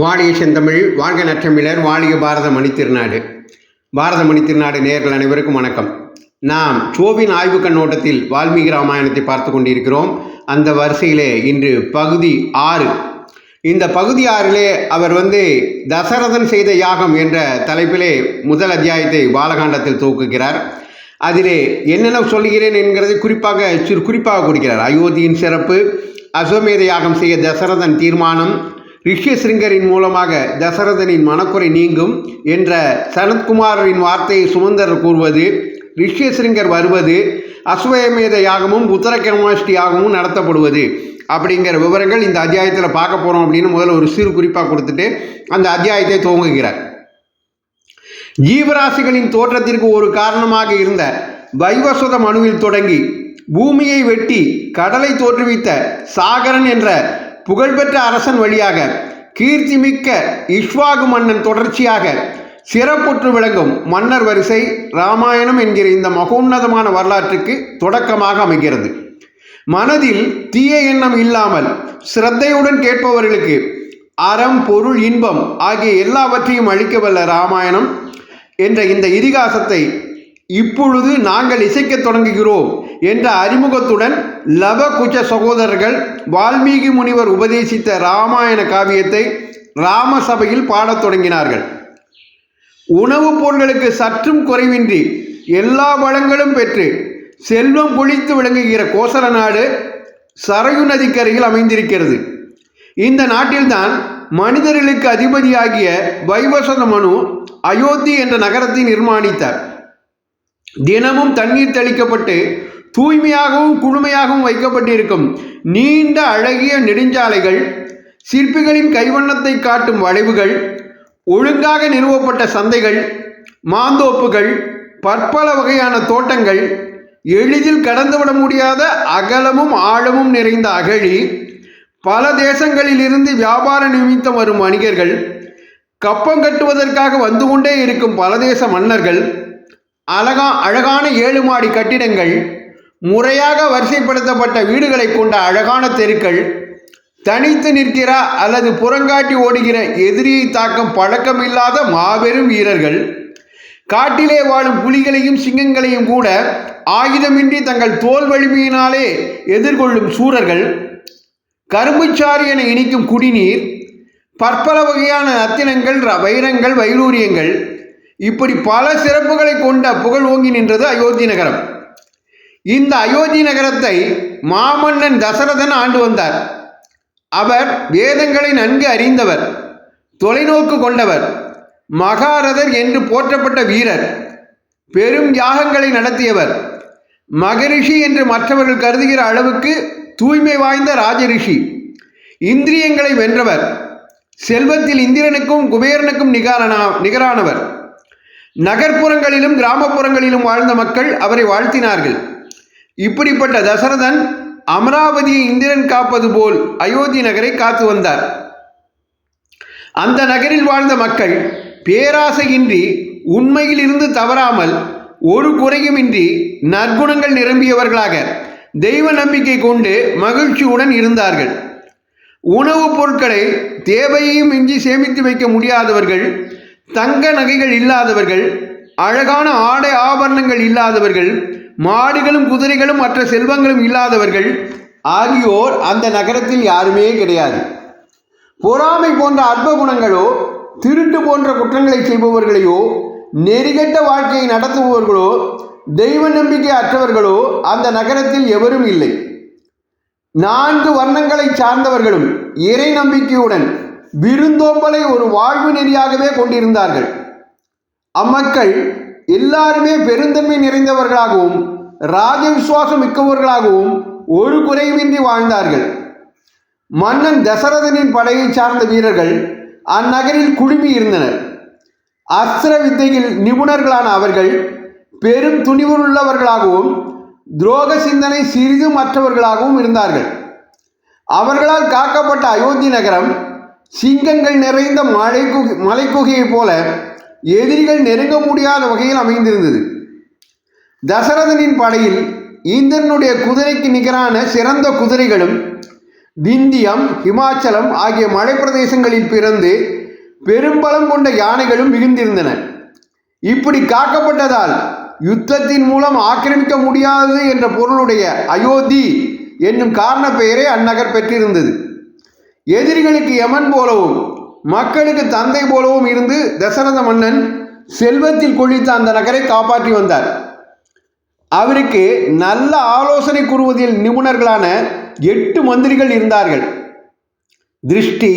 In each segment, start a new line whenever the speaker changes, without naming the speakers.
வாழிய செந்தமிழ் வாழ்க நற்றமிழர் வாழிய பாரத மணித்திருநாடு பாரத மணித்திருநாடு நேர்கள் அனைவருக்கும் வணக்கம். நாம் சோவின் ஆய்வு கண்ணோட்டத்தில் வால்மீகி ராமாயணத்தை பார்த்து கொண்டிருக்கிறோம். அந்த வரிசையிலே இன்று பகுதி ஆறு. இந்த பகுதி ஆறிலே அவர் வந்து தசரதன் செய்த யாகம் என்ற தலைப்பிலே முதல் அத்தியாயத்தை பாலகாண்டத்தில் துவக்குகிறார். அதிலே என்னென்ன சொல்கிறேன் என்கிறதை குறிப்பாக சிறு குறிப்பாக கொடுக்கிறார். அயோத்தியின் சிறப்பு அஸ்வமேத யாகம் செய்ய தசரதன் தீர்மானம் ரிஷ்யசிருங்கரின் மூலமாக தசரதனின் மனக்குறை நீங்கும் என்ற சனத்குமாரின் வார்த்தையை சுமந்தர் கூறுவது ரிஷ்யசிருங்கர் வருவது அஸ்வயமேத யாகமும் உத்தரகமாஷ்டி யாகமும் நடத்தப்படுவது. அப்படிங்கிற விவரங்கள் இந்த அத்தியாயத்தில் பார்க்க போகிறோம் அப்படின்னு முதல்ல ஒரு சிறு குறிப்பாக கொடுத்துட்டு அந்த அத்தியாயத்தை துவங்குகிறார். ஜீவராசிகளின் தோற்றத்திற்கு ஒரு காரணமாக இருந்த வைவசுத மனுவில் தொடங்கி பூமியை வெட்டி கடலை தோற்றுவித்த சாகரன் என்ற புகழ்பெற்ற அரசன் வழியாக கீர்த்திமிக்க இஷ்வாகு மன்னன் தொடர்ச்சியாக சிறப்புற்று விளங்கும் மன்னர் வரிசை ராமாயணம் என்கிற இந்த மகோன்னதமான வரலாற்றுக்கு தொடக்கமாக அமைகிறது. மனதில் தீய எண்ணம் இல்லாமல் சிரத்தையுடன் கேட்பவர்களுக்கு அறம் பொருள் இன்பம் ஆகிய எல்லாவற்றையும் அளிக்கவல்ல ராமாயணம் என்ற இந்த இதிகாசத்தை இப்பொழுது நாங்கள் இசைக்கத் தொடங்குகிறோம். என்ற அறிமுகத்துடன் லவகுஜ சகோதரர்கள் வால்மீகி முனிவர் உபதேசித்த ராமாயண காவியத்தை ராமசபையில் பாடத் தொடங்கினார்கள். உணவுப் பொருட்களுக்கு சற்றும் குறைவின்றி எல்லா வளங்களும் பெற்று செல்வம் பொழித்து விளங்குகிற கோசல நாடு சரயு நதிக்கரையில் அமைந்திருக்கிறது. இந்த நாட்டில்தான் மனிதர்களுக்கு அதிபதியாகிய வைவசத மனு அயோத்தி என்ற நகரத்தை நிர்மாணித்தார். தினமும் தண்ணீர் தெளிக்கப்பட்டு தூய்மையாகவும் குளுமையாகவும் வைக்கப்பட்டிருக்கும். நீண்ட அழகிய நெடுஞ்சாலைகள் சிற்பிகளின் கைவண்ணத்தை காட்டும் வளைவுகள் ஒழுங்காக நிறுவப்பட்ட சந்தைகள் மாந்தோப்புகள் பற்பல வகையான தோட்டங்கள் எளிதில் கடந்துவிட முடியாத அகலமும் ஆழமும் நிறைந்த அகழி பல தேசங்களிலிருந்து வியாபார நிமித்தம் வரும் வணிகர்கள் கப்பம் கட்டுவதற்காக வந்து கொண்டே இருக்கும் பல தேச மன்னர்கள் அழகா அழகான ஏழு மாடி கட்டிடங்கள் முறையாக வரிசைப்படுத்தப்பட்ட வீடுகளை கொண்ட அழகான தெருக்கள் தனித்து நிற்கிற அல்லது புறங்காட்டி ஓடுகிற எதிரியை தாக்கும் பழக்கமில்லாத மாபெரும் வீரர்கள் காட்டிலே வாழும் புலிகளையும் சிங்கங்களையும் கூட ஆயுதமின்றி தங்கள் தோல் வலிமையினாலே எதிர்கொள்ளும் சூரர்கள் கரும்புச்சாறு என இனிக்கும் குடிநீர் பற்பல வகையான நத்தினங்கள் ர- வைரங்கள் வைரூரியங்கள் இப்படி பல சிறப்புகளை கொண்ட புகழ் ஓங்கி நின்றது அயோத்தி நகரம். இந்த அயோத்தி நகரத்தை மாமன்னன் தசரதன் ஆண்டு வந்தார். அவர் வேதங்களை நன்கு அறிந்தவர் தொலைநோக்கு கொண்டவர் மகாரதர் என்று போற்றப்பட்ட வீரர் பெரும் யாகங்களை நடத்தியவர். மகரிஷி என்று மற்றவர்கள் கருதுகிற அளவுக்கு தூய்மை வாய்ந்த ராஜரிஷி. இந்திரியங்களை வென்றவர். செல்வத்தில் இந்திரனுக்கும் குபேரனுக்கும் நிகரான நிகரானவர். நகர்ப்புறங்களிலும் கிராமப்புறங்களிலும் வாழ்ந்த மக்கள் அவரை வாழ்த்தினார்கள். இப்படிப்பட்ட தசரதன் அமராவதியை இந்திரன் காப்பது போல் அயோத்தி நகரை காத்து வந்தார். அந்த நகரில் வாழ்ந்த மக்கள் பேராசையின்றி உண்மையில் இருந்து தவறாமல் ஒரு குறையுமின்றி நற்குணங்கள் நிரம்பியவர்களாக தெய்வ நம்பிக்கை கொண்டு மகிழ்ச்சியுடன் இருந்தார்கள். உணவுப் பொருட்களை தேவையையும் இன்றி சேமித்து வைக்க முடியாதவர்கள் தங்க நகைகள் இல்லாதவர்கள் அழகான ஆடை ஆபரணங்கள் இல்லாதவர்கள் மாடுகளும் குதிரைகளும் மற்ற செல்வங்களும் இல்லாதவர்கள் ஆகியோர் அந்த நகரத்தில் யாருமே கிடையாது. பொறாமை போன்ற அற்ப குணங்களோ திருட்டு போன்ற குற்றங்களை செய்பவர்களையோ நெறிகட்ட வாழ்க்கையை நடத்துபவர்களோ தெய்வ நம்பிக்கை அற்றவர்களோ அந்த நகரத்தில் எவரும் இல்லை. நான்கு வர்ணங்களை சார்ந்தவர்களும் இறை நம்பிக்கையுடன் விருந்தோம்பலை ஒரு வாழ்வு நெறியாகவே கொண்டிருந்தார்கள். அம்மக்கள் எல்லாருமே பெருந்தன்மை நிறைந்தவர்களாகவும் ராஜ விசுவாசம் மிக்கவர்களாகவும் ஒரு குறைவின்றி வாழ்ந்தார்கள். மன்னன் தசரதனின் படையை சார்ந்த வீரர்கள் அந்நகரில் குழுமி இருந்தனர். அஸ்திர வித்தையில் நிபுணர்களான அவர்கள் பெரும் துணிவுள்ளவர்களாகவும் துரோக சிந்தனை சிறிதும் மற்றவர்களாகவும் இருந்தார்கள். அவர்களால் காக்கப்பட்ட அயோத்தி நகரம் சிங்கங்கள் நிறைந்த மலை மலைக்குகையைப் போல எதிரிகள் நெருங்க முடியாத வகையில் அமைந்திருந்தது. தசரதனின் படையில் இந்திரனுடைய குதிரைக்கு நிகரான சிறந்த குதிரைகளும் விந்தியம் ஹிமாச்சலம் ஆகிய மலைப்பிரதேசங்களில் பிறந்து பெரும்பலம் கொண்ட யானைகளும் மிகுந்திருந்தன. இப்படி காக்கப்பட்டதால் யுத்தத்தின் மூலம் ஆக்கிரமிக்க முடியாது என்ற பொருளுடைய அயோத்தி என்னும் காரண பெயரை அந்நகர் பெற்றிருந்தது. எதிரிகளுக்கு யமன் போலவும் மக்களுக்கு தந்தை போலவும் இருந்து தசரத மன்னன் செல்வத்தில் கொழித்த அந்த நகரை காப்பாற்றி வந்தார். அவருக்கு நல்ல ஆலோசனை கூறுவதில் நிபுணர்களான எட்டு மந்திரிகள் இருந்தார்கள். திருஷ்டி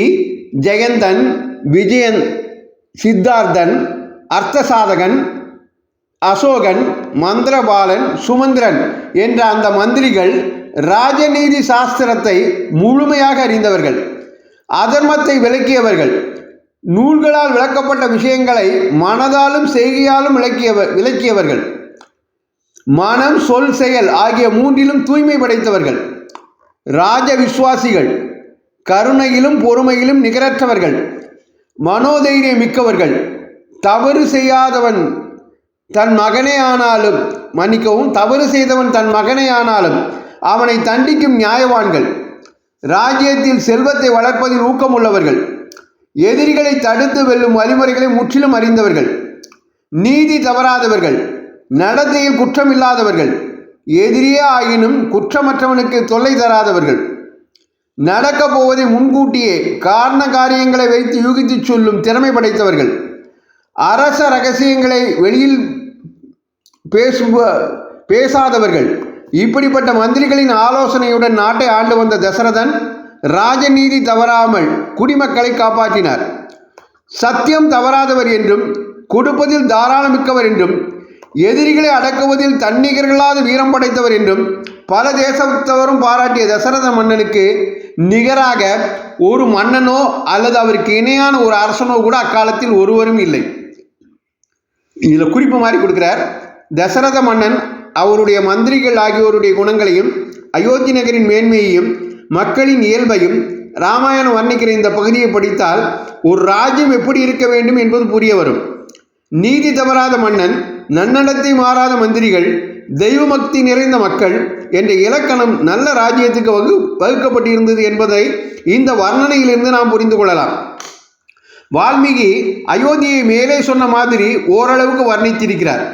ஜெயந்தன் விஜயன் சித்தார்த்தன் அர்த்தசாதகன் அசோகன் மந்திரபாலன் சுமந்திரன் என்ற அந்த மந்திரிகள் ராஜநீதி சாஸ்திரத்தை முழுமையாக அறிந்தவர்கள். அதர்மத்தை விளக்கியவர்கள். நூல்களால் விளக்கப்பட்ட விஷயங்களை மனதாலும் செய்கையாலும் விளக்கியவர் விளக்கியவர்கள். மனம் சொல் செயல் ஆகிய மூன்றிலும் தூய்மை படைத்தவர்கள். ராஜ விசுவாசிகள் கருணையிலும் பொறுமையிலும் நிகரற்றவர்கள். மனோதைரியம் மிக்கவர்கள். தவறு செய்யாதவன் தன் மகனே ஆனாலும் மன்னிக்கவும் தவறு செய்தவன் தன் மகனே ஆனாலும் அவனை தண்டிக்கும் நியாயவான்கள். ராஜ்யத்தில் செல்வத்தை வளர்ப்பதில் ஊக்கமுள்ளவர்கள். எதிரிகளை தடுத்து வெல்லும் வழிமுறைகளை முற்றிலும் அறிந்தவர்கள். நீதி தவறாதவர்கள். நடத்தையில் குற்றமில்லாதவர்கள். எதிரியே ஆயினும் குற்றமற்றவனுக்கு தொல்லை தராதவர்கள். நடக்கப் போவதை முன்கூட்டியே காரண காரியங்களை வைத்து யூகித்துச் சொல்லும் திறமை படைத்தவர்கள். அரச ரகசியங்களை வெளியில் பேசுவ பேசாதவர்கள். இப்படிப்பட்ட மந்திரிகளின் ஆலோசனையுடன் நாட்டை ஆண்டு வந்த தசரதன் ராஜநீதி தவறாமல் குடிமக்களை காப்பாற்றினார். சத்தியம் தவறாதவர் என்றும் கொடுப்பதில் தாராளமிக்கவர் என்றும் எதிரிகளை அடக்குவதில் தன்னிகர்களாத வீரம் படைத்தவர் என்றும் பல தேசத்தவரும் பாராட்டிய தசரத மன்னனுக்கு நிகராக ஒரு மன்னனோ அல்லது அவருக்கு இணையான ஒரு அரசனோ கூட அக்காலத்தில் ஒருவரும் இல்லை. இதில் குறிப்பு மாதிரி கொடுக்குறார். தசரத மன்னன் அவருடைய மந்திரிகள் ஆகியோருடைய குணங்களையும் அயோத்தி நகரின் மேன்மையையும் மக்களின் இயல்பையும் ராமாயணம் வர்ணிக்கிற இந்த பகுதியை படித்தால் ஒரு ராஜ்யம் எப்படி இருக்க வேண்டும் என்பது புரிய வரும் நீதி தவறாத மன்னன் நன்னடத்தை மாறாத மந்திரிகள் தெய்வமக்தி நிறைந்த மக்கள் என்ற இலக்கணம் நல்ல ராஜ்யத்துக்கு வகு வகுக்கப்பட்டிருந்தது என்பதை இந்த வர்ணனையிலிருந்து நாம் புரிந்து கொள்ளலாம். வால்மீகி அயோத்தியை மேலே சொன்ன மாதிரி ஓரளவுக்கு வர்ணித்திருக்கிறார்.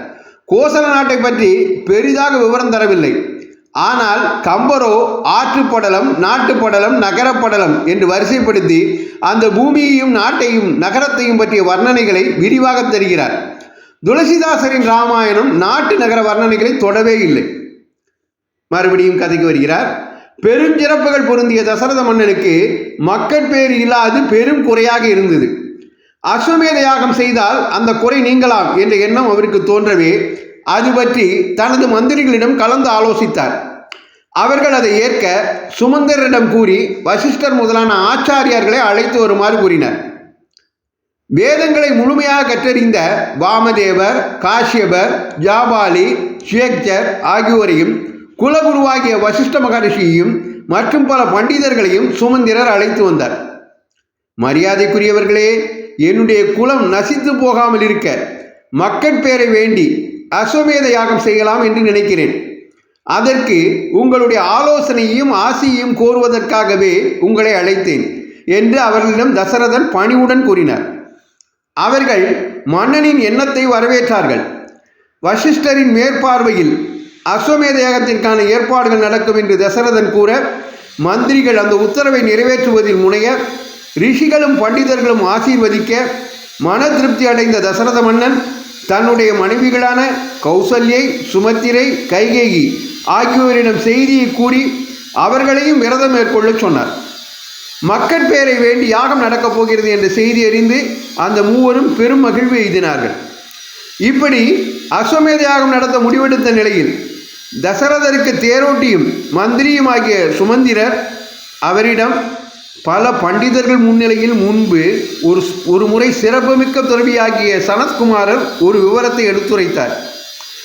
கோசல நாட்டை பற்றி பெரிதாக விவரம் தரவில்லை. ஆனால் கம்பரோ ஆற்றுப்படலம் நாட்டுப்படலம் நகரப்படலம் என்று வரிசைப்படுத்தி அந்த பூமியையும் நாட்டையும் நகரத்தையும் பற்றிய வர்ணனைகளை விரிவாக தருகிறார். துளசிதாசரின் ராமாயணம் நாட்டு நகர வர்ணனைகளை தொடவே இல்லை. மறுபடியும் கதைக்கு வருகிறார். பெருஞ்சிறப்புகள் பொருந்திய தசரத மன்னனுக்கு மக்கட்பேறு இல்லாது பெரும் குறையாக இருந்தது. அஸ்வமேத யாகம் செய்தால் அந்த குறை நீங்கலாம் என்ற எண்ணம் அவருக்கு தோன்றவே அது பற்றி தனது மந்திரிகளிடம் கலந்து ஆலோசித்தார். அவர்கள் அதை ஏற்க சுமந்தரிடம் கூறி வசிஷ்டர் முதலான ஆச்சாரியார்களை அழைத்து வருமாறு கூறினர். வேதங்களை முழுமையாக கற்றறிந்த வாமதேவர் காஷ்யபர் ஜாபாலி ஷேக்சர் ஆகியோரையும் குலகுருவாகிய வசிஷ்ட மகரிஷியையும் மற்றும் பல பண்டிதர்களையும் சுமந்திரர் அழைத்து வந்தார். மரியாதைக்குரியவர்களே என்னுடைய குலம் நசித்து போகாமல் இருக்க. மக்கட்பேரை வேண்டி அஸ்வமேத யாகம் செய்யலாம் என்று நினைக்கிறேன். அதற்கு உங்களுடைய ஆலோசனையும் ஆசியையும் கோருவதற்காகவே உங்களை அழைத்தேன் என்று அவர்களிடம் தசரதன் பணிவுடன் கூறினார். அவர்கள் மன்னனின் எண்ணத்தை வரவேற்றார்கள். வசிஷ்டரின் மேற்பார்வையில் அஸ்வமேத யாகத்திற்கான ஏற்பாடுகள் நடக்கும் என்று தசரதன் கூற மந்திரிகள் அந்த உத்தரவை நிறைவேற்றுவதில் முனைய ரிஷிகளும் பண்டிதர்களும் ஆசீர்வதிக்க மன திருப்தி அடைந்த தசரத மன்னன் தன்னுடைய மனைவிகளான கௌசல்யை சுமத்திரை கைகேகி ஆகியோரிடம் செய்தியை கூறி அவர்களையும் விரதம் மேற்கொள்ளச் சொன்னார். மக்கட்பேரை வேண்டி யாகம் நடக்கப் போகிறது என்ற செய்தி அறிந்து அந்த மூவரும் பெரும் மகிழ்வு எய்தினார்கள். இப்படி அஸ்வமேத யாகம் நடத்த முடிவெடுத்த நிலையில் தசரதருக்கு தேரோட்டியும் மந்திரியும் ஆகிய சுமந்திரர் அவரிடம் பல பண்டிதர்கள் முன்னிலையில் முன்பு ஒரு ஒரு முறை சிறப்புமிக்க துறவியாகிய சனத்குமாரர் ஒரு விவரத்தை எடுத்துரைத்தார்.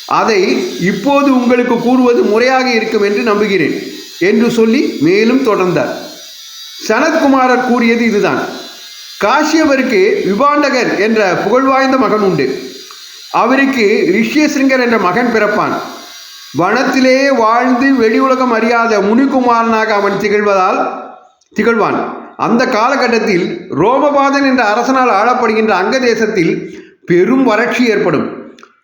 அதை இப்போது உங்களுக்கு கூறுவது முறையாக இருக்கும் என்று நம்புகிறேன் என்று சொல்லி மேலும் தொடர்ந்தார். சனத்குமாரர் கூறியது இதுதான். காசியவருக்கு விபாண்டகர் என்ற புகழ்வாய்ந்த மகன் உண்டு. அவருக்கு ரிஷ்யசிங்கர் என்ற மகன் பிறப்பான். வனத்திலே வாழ்ந்து வெளி உலகம் அறியாத முனிகுமாரனாக அவன் திகழ்வதால் திகழ்வான். அந்த காலகட்டத்தில் ரோமபாதன் என்ற அரசனால் ஆளப்படுகின்ற அங்க தேசத்தில் பெரும் வறட்சி ஏற்படும்.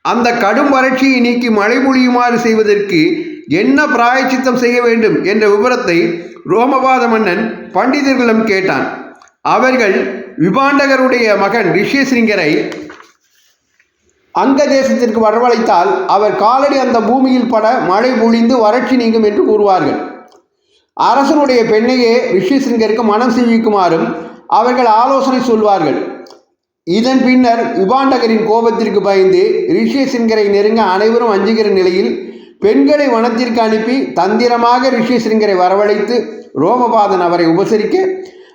அந்த கடும் வறட்சியை நீக்கி மழை பொழியுமாறு செய்வதற்கு என்ன பிராயச்சித்தம் செய்ய வேண்டும் என்ற விவரத்தை ரோமபாத மன்னன் பண்டிதர்களிடம் கேட்டான். அவர்கள் விபாண்டகருடைய மகன் ரிஷியசிங்கரை அங்க தேசத்திற்கு வரவழைத்தால் அவர் காலடி அந்த பூமியில் பட மழை பொழிந்து வறட்சி நீங்கும் என்று கூறுவார்கள். அரசனுடைய பெண்ணையே ரிஷிசிங்கருக்கு மனம் செய்விக்குமாறும் அவர்கள் ஆலோசனை சொல்வார்கள். இதன் பின்னர் விபாண்டகரின் கோபத்திற்கு பயந்து ரிஷிசிங்கரை நெருங்க அனைவரும் அஞ்சுகிற நிலையில் பெண்களை வனத்திற்கு அனுப்பி தந்திரமாக ரிஷிசிங்கரை வரவழைத்து ரோமபாதன் அவரை உபசரிக்க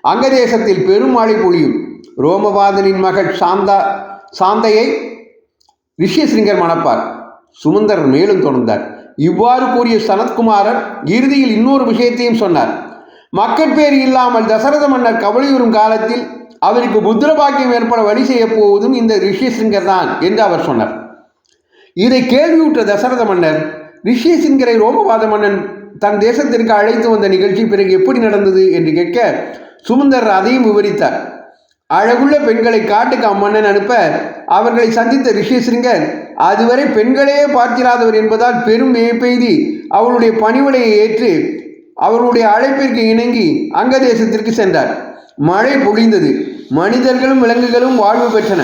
அங்கதேசத்தில் பெரும் மழை பொழியும். ரோமபாதனின் மகள் சாந்தா சாந்தையை ரிஷியசிங்கர் மணப்பார். சுமந்தர் மேலும் தொடர்ந்தார். இவ்வாறு கூறிய சனத்குமாரர் இறுதியில் இன்னொரு விஷயத்தையும் சொன்னார். மக்கட்பேறு இல்லாமல் தசரத மன்னர் கவலையுறும் காலத்தில் அவருக்கு புத்திரபாக்கியம் ஏற்பட வழி செய்யப் போவதும் இந்த ரிஷியசிங்கர் தான் என்று அவர் சொன்னார். இதை கேள்வியுற்ற தசரத மன்னர் ரிஷியசிங்கரை ரோமபாத மன்னன் தன் தேசத்திற்கு அழைத்து வந்த நிகழ்ச்சி பிறகு எப்படி நடந்தது என்று கேட்க சுமந்தர் அதையும் விவரித்தார். அழகுள்ள பெண்களை காட்டுக்கு அம்மன்னன் அனுப்ப அவர்களை சந்தித்த ரிஷிசிங்கர் அதுவரை பெண்களே பார்த்திராதவர் என்பதால் பெரும் வியப்பெய்தி அவளுடைய பணிவிடையை ஏற்று அவருடைய அழைப்பிற்கு இணங்கி அங்க தேசத்திற்கு சென்றார். மழை பொழிந்தது. மனிதர்களும் விலங்குகளும் வாழ்வு பெற்றன.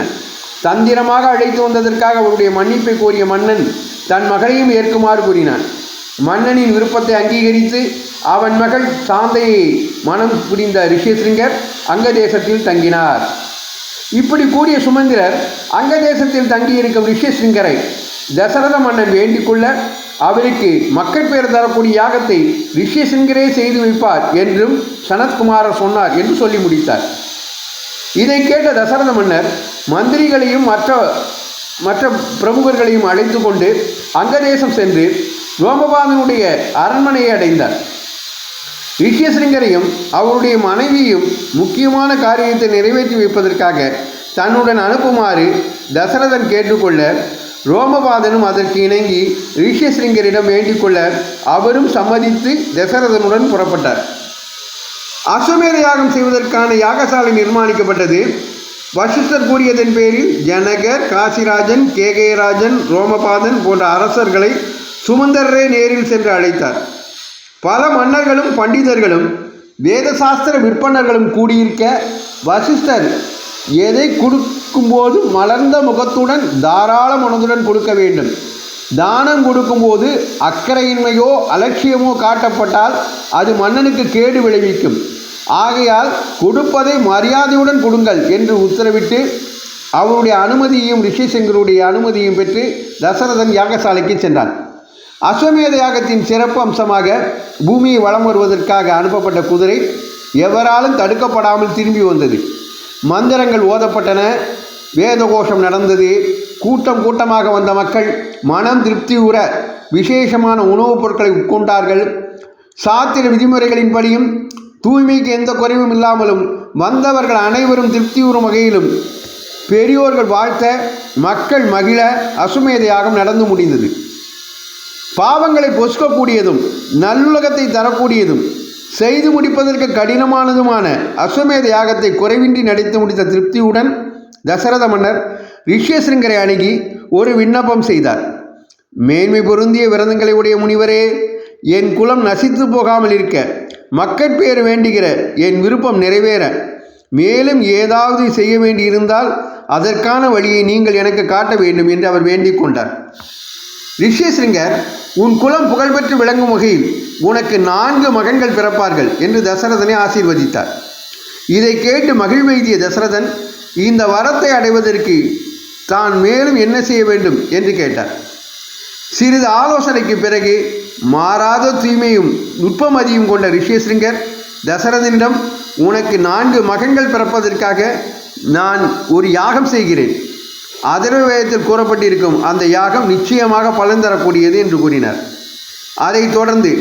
தந்திரமாக அழைத்து வந்ததற்காக அவருடைய மன்னிப்பை கோரிய மன்னன் தன் மகளையும் ஏற்குமாறு கூறினான். மன்னனின் விருப்பத்தை அங்கீகரித்து அவன் மகள் சாந்தையை மனம் புரிந்த ரிஷேசிங்கர் அங்க தேசத்தில் தங்கினார். இப்படி கூறிய சுமந்திரர் அங்க தேசத்தில் தங்கியிருக்கும் ரிஷிசிங்கரை தசரத மன்னன் வேண்டிக்கொள்ள அவருக்கு மக்கள் பேர் தரக்கூடிய யாகத்தை ரிஷிசிங்கரே செய்து வைப்பார் என்றும் சனத்குமாரர் சொன்னார் என்று சொல்லி முடித்தார். இதை கேட்ட தசரத மன்னர் மந்திரிகளையும் மற்ற மற்ற பிரமுகர்களையும் அழைத்து கொண்டு அங்கதேசம் சென்று ரோமபாதனுடைய அரண்மனையை அடைந்தார். ரிஷியசிங்கரையும் அவருடைய மனைவியும் முக்கியமான காரியத்தை நிறைவேற்றி வைப்பதற்காக தன்னுடன் அனுப்புமாறு தசரதன் கேட்டுக்கொள்ள ரோமபாதனும் அதற்கு இணங்கி ரிஷியசிங்கரிடம் வேண்டிக்கொள்ள அவரும் சம்மதித்து தசரதனுடன் புறப்பட்டார். அஸ்வமேத யாகம் செய்வதற்கான யாகசாலை நிர்மாணிக்கப்பட்டது. வசிஷ்டர் கூறியதன் பேரில் ஜனகர் காசிராஜன் கேகயராஜன் ரோமபாதன் போன்ற அரசர்களை சுமந்தரே நேரில் சென்று அழைத்தார். பல மன்னர்களும் பண்டிதர்களும் வேதசாஸ்திர விற்பனர்களும் கூடியிருக்க வசிஷ்டர் எதை கொடுக்கும்போது மலர்ந்த முகத்துடன் தாராள மனதுடன் கொடுக்க வேண்டும். தானம் கொடுக்கும்போது அக்கறையின்மையோ அலட்சியமோ காட்டப்பட்டால் அது மன்னனுக்கு கேடு விளைவிக்கும். ஆகையால் கொடுப்பதை மரியாதையுடன் கொடுங்கள் என்று உத்தரவிட்டு அவருடைய அனுமதியையும் ரிஷிசங்கருடைய அனுமதியும் பெற்று தசரதன் யாகசாலைக்கு சென்றான். அஸ்வமேத யாகத்தின் சிறப்பு அம்சமாக பூமியை வலம் வருவதற்காக அனுப்பப்பட்ட குதிரை எவராலும் தடுக்கப்படாமல் திரும்பி வந்தது. மந்திரங்கள் ஓதப்பட்டன. வேத கோஷம் நடந்தது. கூட்டம் கூட்டமாக வந்த மக்கள் மனம் திருப்தியுற விசேஷமான உணவுப் பொருட்களை உட்கொண்டார்கள். சாத்திர விதிமுறைகளின்படியும் தூய்மைக்கு எந்த குறைவும் இல்லாமலும் வந்தவர்கள் அனைவரும் திருப்தியுறும் வகையிலும் பெரியோர்கள் வாழ்த்த மக்கள் மகிழ அசுமேத யாகம் நடந்து முடிந்தது. பாவங்களை பொசுக்கக்கூடியதும் நல்லுலகத்தை தரக்கூடியதும் செய்து முடிப்பதற்கு கடினமானதுமான அஸ்வமேத யாகத்தை குறைவின்றி நடித்து முடித்த திருப்தியுடன் தசரத மன்னர் ரிஷ்யசிங்கரை அணுகி ஒரு விண்ணப்பம் செய்தார். மேன்மை பொருந்திய விரதங்களை உடைய முனிவரே என் குலம் நசித்து போகாமல் இருக்க மக்கட்பேறு வேண்டுகிற என் விருப்பம் நிறைவேற. மேலும் ஏதாவது செய்ய வேண்டியிருந்தால் அதற்கான வழியை நீங்கள் எனக்கு காட்ட வேண்டும் என்று அவர் வேண்டிக் கொண்டார். ரிஷியசிங்கர் உன் குலம் புகழ்பெற்று விளங்கும் வகையில் உனக்கு நான்கு மகன்கள் பிறப்பார்கள் என்று தசரதனை ஆசீர்வதித்தார். இதை கேட்டு மகிழ்வெய்திய தசரதன் இந்த வரத்தை அடைவதற்கு தான் மேலும் என்ன செய்ய வேண்டும்? என்று கேட்டார். சிறிது ஆலோசனைக்கு பிறகு மாறாத தூய்மையும் நுட்பமதியும் கொண்ட ரிஷியசிங்கர் தசரதனிடம் உனக்கு நான்கு மகன்கள் பிறப்பதற்காக நான் ஒரு யாகம் செய்கிறேன். அதர்வ வேதத்தில் கூறப்பட்டிருக்கும் அந்த யாகம் நிச்சயமாக பலன் தரக்கூடியது என்று கூறினார். அதைத் தொடர்ந்து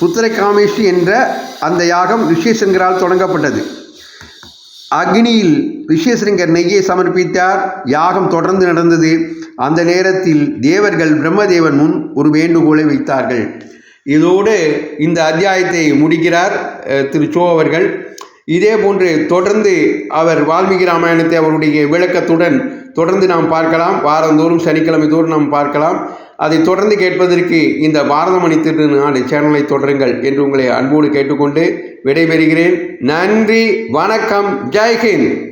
புத்திரகாமேஷ்டி என்ற அந்த யாகம் ரிஷியசிங்கரால் தொடங்கப்பட்டது. அக்னியில் ரிஷியசிங்கர் நெய்யை சமர்ப்பித்தார். யாகம் தொடர்ந்து நடந்தது. அந்த நேரத்தில் தேவர்கள் பிரம்மதேவன் முன் ஒரு வேண்டுகோளை வைத்தார்கள். இதோடு இந்த அத்தியாயத்தை முடிக்கிறார் திரு சோ அவர்கள். இதே போன்று தொடர்ந்து அவர் வால்மீகி ராமாயணத்தை அவருடைய விளக்கத்துடன் தொடர்ந்து நாம் பார்க்கலாம். வாரந்தோறும் சனிக்கிழமை தோறும் நாம் பார்க்கலாம். அதை தொடர்ந்து கேட்பதற்கு இந்த பாரதமணி திருநாடு சேனலை தொடருங்கள் என்று உங்களை அன்போடு கேட்டுக்கொண்டு விடைபெறுகிறேன். நன்றி வணக்கம் ஜெய்ஹிந்த்